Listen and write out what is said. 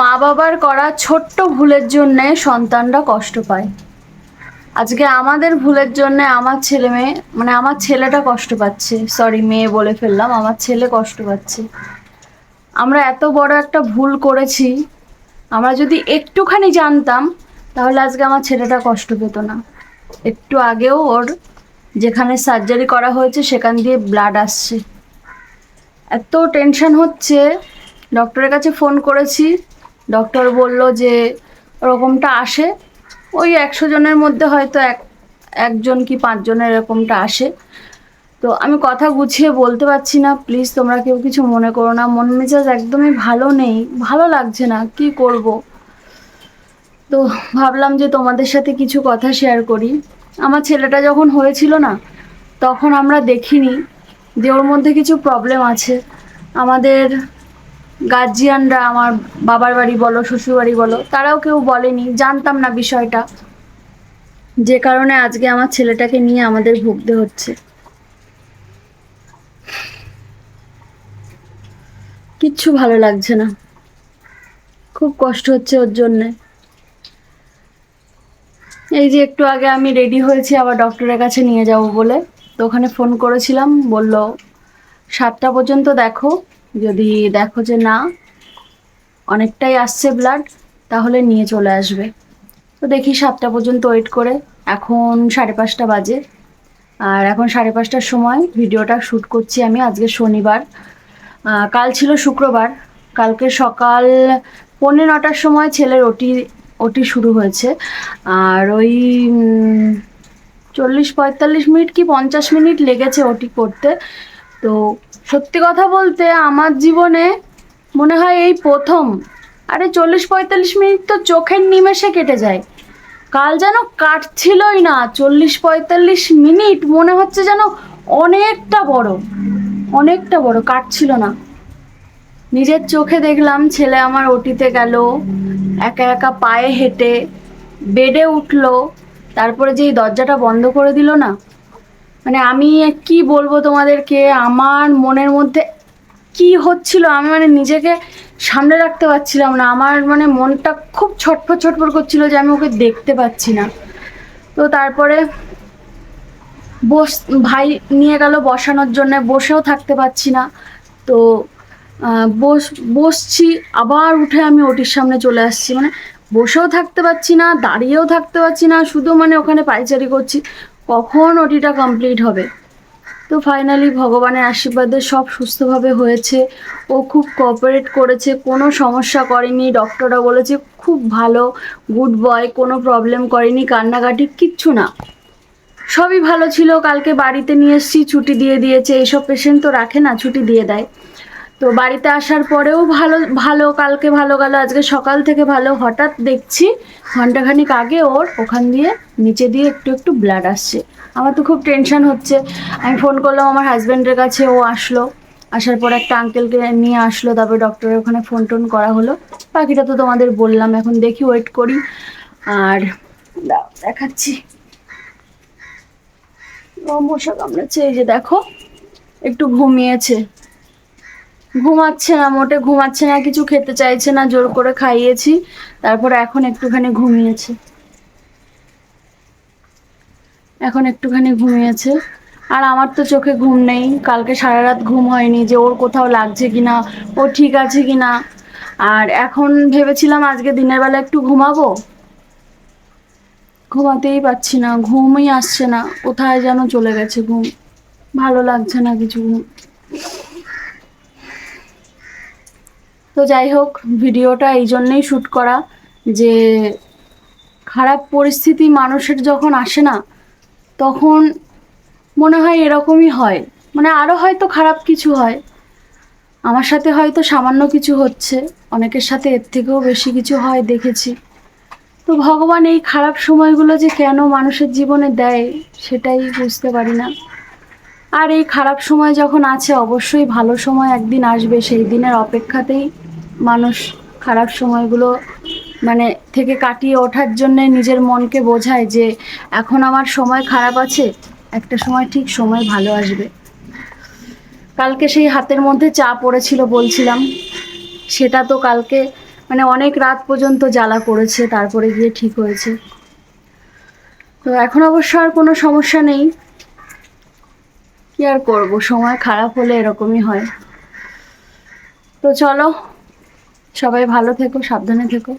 মা বাবার করা ছোট্ট ভুলের জন্যে সন্তানরা কষ্ট পায়। আজকে আমাদের ভুলের জন্য আমার ছেলে মেয়ে মানে আমার ছেলেটা কষ্ট পাচ্ছে। সরি মেয়ে বলে ফেললাম, আমার ছেলে কষ্ট পাচ্ছে। আমরা এত বড় একটা ভুল করেছি, আমরা যদি একটুখানি জানতাম, তাহলে আজকে আমার ছেলেটা কষ্ট পেত না। একটু আগেও ওর যেখানে সার্জারি করা হয়েছে, সেখান দিয়ে ব্লাড আসছে। এত টেনশন হচ্ছে ডক্টরের কাছে ফোন করেছি ডক্টর বলল যে ওরকমটা আসে। ওই একশো জনের মধ্যে হয়তো এক, একজন কি পাঁচজনের এরকমটা আসে। তো আমি কথা গুছিয়ে বলতে পারছি না। প্লিজ তোমরা কেউ কিছু মনে করো না। মন মেজাজ একদমই ভালো নেই। ভালো লাগছে না। কি করব? তো ভাবলাম যে তোমাদের সাথে কিছু কথা শেয়ার করি। আমার ছেলেটা যখন হয়েছিল না, তখন আমরা দেখিনি যে ওর মধ্যে কিছু প্রবলেম আছে। আমাদের গার্জিয়ানরা আমার বাবার বাড়ি বলো, শ্বশুর বাড়ি বলো, তারাও কেউ বলেনি, জানতাম না বিষয়টা। যে কারণে আজকে আমার ছেলেটাকে নিয়ে আমাদের ভুগতে হচ্ছে। কিচ্ছু ভালো লাগছে না। খুব কষ্ট হচ্ছে ওর জন্যে। এই যে একটু আগে আমি রেডি হয়েছি, আবার ডক্টরের কাছে নিয়ে যাব বলে। তো ওখানে ফোন করেছিলাম, বলল, সাতটা পর্যন্ত দেখো। যদি দেখো যে না, অনেকটাই আসছে ব্লাড তাহলে নিয়ে চলে আসবে। তো দেখি সাতটা পর্যন্ত ওয়েট করে, এখন সাড়ে পাঁচটা বাজে। আর এখন সাড়ে পাঁচটার সময় ভিডিওটা শ্যুট করছি আমি আজকে শনিবার। কাল ছিল শুক্রবার, কালকে সকাল পৌনে নটার সময় ছেলের ওটি ওটি শুরু হয়েছে। আর ওই চল্লিশ পঁয়তাল্লিশ মিনিট কি পঞ্চাশ মিনিট লেগেছে ওটি করতে। তো সত্যি কথা বলতে আমার জীবনে মনে হয় এই প্রথম। আরে চল্লিশ পঁয়তাল্লিশ মিনিট তো চোখের নিমেষে কেটে যায়। কাল যেন কাটছিলই না, চল্লিশ পঁয়তাল্লিশ মিনিট মনে হচ্ছে যেন অনেকটা বড় অনেকটা বড়, কাটছিল না। নিজের চোখে দেখলাম ছেলে আমার ওটিতে গেল, একা একা পায়ে হেঁটে, বেডে উঠল, তারপরে যেই দরজাটা বন্ধ করে দিল না মানে আমি কি বলব তোমাদেরকে, আমার মনের মধ্যে কি হচ্ছিল আমি মানে নিজেকে সামনে রাখতে পারছিলাম না। আমার মানে মনটা খুব ছটফট ছটফট করছিল যে আমি ওকে দেখতে পাচ্ছি না। তো তারপরে বস, ভাই নিয়ে গেল বসানোর জন্য, বসেও থাকতে পারছি না। তো বস, বসছি, আবার উঠে আমি ওটির সামনে চলে আসছি। মানে বসেও থাকতে পারছি না, দাঁড়িয়েও থাকতে পারছি না, শুধু মানে ওখানে পাইচারি করছি। কখন ওটিটা কমপ্লিট হবে? তো ফাইনালি ভগবানের আশীর্বাদে সব সুস্থভাবে হয়েছে। ও খুব কোঅপারেট করেছে, কোনো সমস্যা করেনি ডক্টররা বলেছে খুব ভালো গুড বয় কোনো প্রবলেম করেনি, কান্নাকাটি, কিচ্ছু না। সবই ভালো ছিল, কালকে বাড়িতে নিয়ে এসেছি, ছুটি দিয়ে দিয়েছে এইসব পেশেন্ট তো রাখে না, ছুটি দিয়ে দেয়। তো বাড়িতে আসার পরেও ভালো ভালো, কালকে ভালো গেল, আজকে সকাল থেকে ভালো। হঠাৎ দেখছি ঘন্টাখানিক আগে ওর ওখান দিয়ে নিচে দিয়ে একটু একটু ব্লাড আসছে। আমার তো খুব টেনশন হচ্ছে। আমি ফোন করলাম, আমার হাজব্যান্ডের কাছে ও আসলো। আসার পর একটা আঙ্কেলকে নিয়ে আসলো, তারপরে ডক্টরের ওখানে ফোন টোন করা হলো। বাকিটা তো তোমাদের বললাম, এখন দেখি ওয়েট করি। আর দেখাচ্ছি। মশা কামড়াচ্ছে এই যে দেখো, একটু ঘুমিয়েছে। ঘুমাচ্ছে না, মোটে ঘুমাচ্ছে না, কিছু খেতে চাইছে না, জোর করে খাইয়েছি, তারপর এখন একটুখানি ঘুমিয়েছে। এখন একটুখানি ঘুমিয়েছে। আর আমার তো চোখে ঘুম নেই, কালকে সারা রাত ঘুম হয়নি যে ওর কোথাও লাগছে কিনা, ও ঠিক আছে কিনা। আর এখন ভেবেছিলাম আজকে দিনের বেলা একটু ঘুমাবো। ঘুমাতেই পারছি না, ঘুমই আসছে না, কোথায় যেন চলে গেছে ঘুম। ভালো লাগছে না কিছু। ঘুম তো যাই হোক, ভিডিওটা এই জন্যেই শ্যুট করা যে খারাপ পরিস্থিতি মানুষের যখন আসে না, তখন মনে হয় এরকমই হয়। মানে আরও হয়তো খারাপ কিছু হয়। আমার সাথে হয়তো সামান্য কিছু হচ্ছে। অনেকের সাথে এর থেকেও বেশি কিছু হয় দেখেছি। তো ভগবান এই খারাপ সময়গুলো যে কেন মানুষের জীবনে দেয়, সেটাই বুঝতে পারি না। আর এই খারাপ সময় যখন আছে, অবশ্যই ভালো সময় একদিন আসবে, সেই দিনের অপেক্ষাতেই মানুষ খারাপ সময়গুলো মানে থেকে কাটিয়ে ওঠার জন্য নিজের মনকে বোঝায় যে এখন আমার সময় খারাপ আছে, একটা সময় ঠিক সময় ভালো আসবে। কালকে সেই হাতের মধ্যে চা পড়েছিল বলছিলাম, সেটা তো কালকে মানে অনেক রাত পর্যন্ত জ্বালা করেছে, তারপরে গিয়ে ঠিক হয়েছে। তো এখন অবশ্য আর কোনো সমস্যা নেই। কি আর করব, সময় খারাপ হলে এরকমই হয়। তো চলো সবাই ভালো থেকো সাবধানে থেকো।